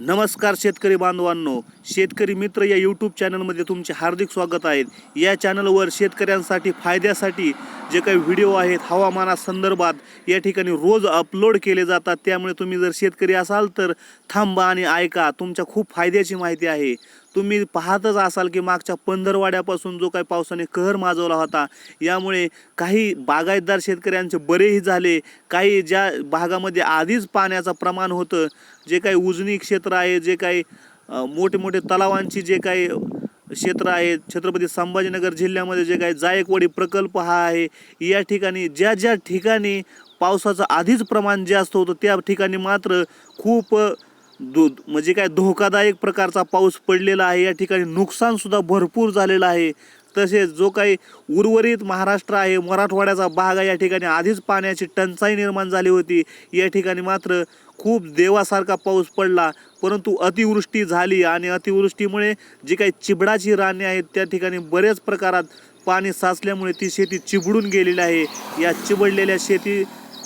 नमस्कार शेतकरी बांधवांनो शेतकरी मित्र या यूट्यूब चॅनलमध्ये तुमचे हार्दिक स्वागत आहे. या चॅनलवर शेतकऱ्यांसाठी फायद्यासाठी जे काही व्हिडिओ आहेत हवामानासंदर्भात या ठिकाणी रोज अपलोड केले जातात. त्यामुळे तुम्ही जर शेतकरी असाल तर थांबा आणि ऐका. तुमच्या खूप फायद्याची माहिती आहे. तुम्ही पाहतच असाल की मागच्या पंधरवाड्यापासून जो काही पावसाने कहर माजवला होता यामुळे काही बागायतदार शेतकऱ्यांचे बरेही झाले. काही ज्या भागामध्ये आधीच पाण्याचं प्रमाण होतं जे काही उजनी क्षेत्र आहे जे काही मोठे मोठे तलावांची जे काही क्षेत्र आहेत छत्रपती संभाजीनगर जिल्ह्यामध्ये जे काही जायकवाडी प्रकल्प हा आहे या ठिकाणी ज्या ज्या ठिकाणी पावसाचं आधीच प्रमाण जास्त होतं त्या ठिकाणी मात्र खूप दो म्हणजे काय धोकादायक प्रकारचा पाऊस पडलेला आहे. या ठिकाणी नुकसानसुद्धा भरपूर झालेलं आहे. तसेच जो काही उर्वरित महाराष्ट्र आहे मराठवाड्याचा भाग आहे या ठिकाणी आधीच पाण्याची टंचाई निर्माण झाली होती. या ठिकाणी मात्र खूप देवासारखा पाऊस पडला. परंतु अतिवृष्टी झाली आणि अतिवृष्टीमुळे जी काही चिबडाची राने आहेत त्या ठिकाणी बऱ्याच प्रकारात पाणी साचल्यामुळे ती शेती चिबडून गेलेली आहे. या चिबडलेल्या शेती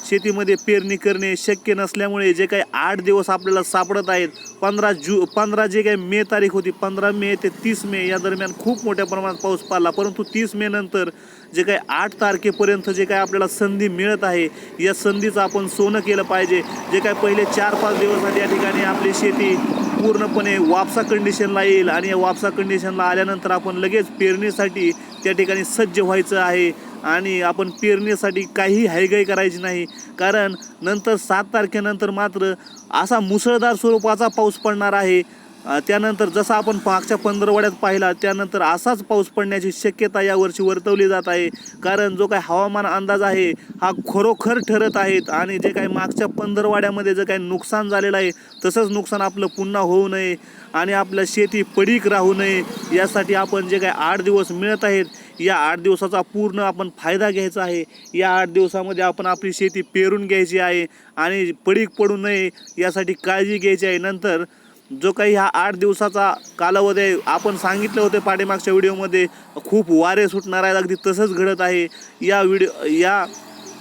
शेतीमध्ये पेरणी करणे शक्य नसल्यामुळे जे काही आठ दिवस आपल्याला सापडत आहेत पंधरा जू पंधरा जे काही मे तारीख होती पंधरा मे ते तीस मे या दरम्यान खूप मोठ्या प्रमाणात पाऊस पडला. परंतु तीस मे नंतर जे काही आठ तारखेपर्यंत जे काही आपल्याला संधी मिळत आहे या संधीचं आपण सोनं केलं पाहिजे. जे काही पहिले चार पाच दिवस या ठिकाणी आपली शेती पूर्णपणे वापसा कंडिशनला येईल आणि या वापसा कंडिशनला आल्यानंतर आपण लगेच पेरणीसाठी त्या ठिकाणी सज्ज व्हायचं आहे. आणि आपण पेरणीसाठी काही हायगाई करायची नाही. कारण नंतर सात तारखेनंतर मात्र असा मुसळधार स्वरूपाचा पाऊस पडणार आहे. त्यानंतर जसा आपण मागच्या पंधरवड्यात पाहिला त्यानंतर असाच पाऊस पडण्याची शक्यता यावर्षी वर्तवली जात आहे. कारण जो काही हवामान अंदाज आहे हा खरोखर ठरत आहेत आणि जे काही मागच्या पंधरवाड्यामध्ये जे काही नुकसान झालेलं आहे तसंच नुकसान आपलं पुन्हा होऊ नये आणि आपलं शेती पडीक राहू नये यासाठी आपण जे काही आठ दिवस मिळत आहेत या आठ दिवसाचा पूर्ण आपण फायदा घ्यायचा आहे. या आठ दिवसामध्ये आपण आपली शेती पेरून घ्यायची आहे आणि पडीक पडू नये यासाठी काळजी घ्यायची आहे. नंतर जो काही हा आठ दिवसाचा कालावधी आहे आपण सांगितले होते पाठीमागच्या व्हिडिओमध्ये खूप वारे सुटणार आहेत अगदी तसंच घडत आहे. या व्हिडिओ या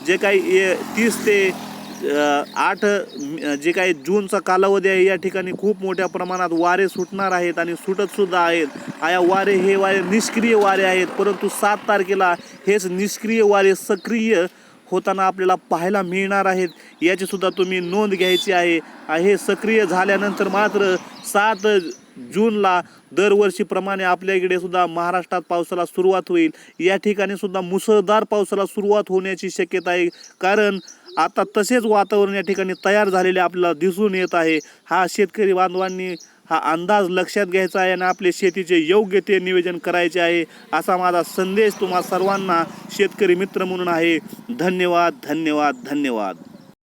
जे काही ये- तीस ते आठ जे काही जूनचा कालावधी आहे या ठिकाणी खूप मोठ्या प्रमाणात वारे सुटणार आहेत आणि सुटतसुद्धा आहेत. या वारे हे वारे निष्क्रिय वारे आहेत परंतु सात तारखेला हेच निष्क्रिय वारे सक्रिय होताना आपल्याला पाहायला मिळणार आहेत. याचीसुद्धा तुम्ही नोंद घ्यायची आहे. हे सक्रिय झाल्यानंतर मात्र सात जूनला दरवर्षीप्रमाणे आपल्या इकडे सुद्धा महाराष्ट्रात पावसाला सुरुवात होईल. या ठिकाणी सुद्धा मुसळधार पावसाला सुरुवात होण्याची शक्यता आहे. कारण आता तसेच वातावरण या ठिकाणी तयार झालेले आपल्याला दिसून येत आहे. हा शेतकरी बांधवांनी हा अंदाज लक्षात घ्यायचा आहे आणि आपले शेतीचे योग्य ते नियोजन करायचे आहे असा माझा संदेश तुम्हा सर्वांना शेतकरी मित्र म्हणून आहे. धन्यवाद धन्यवाद धन्यवाद.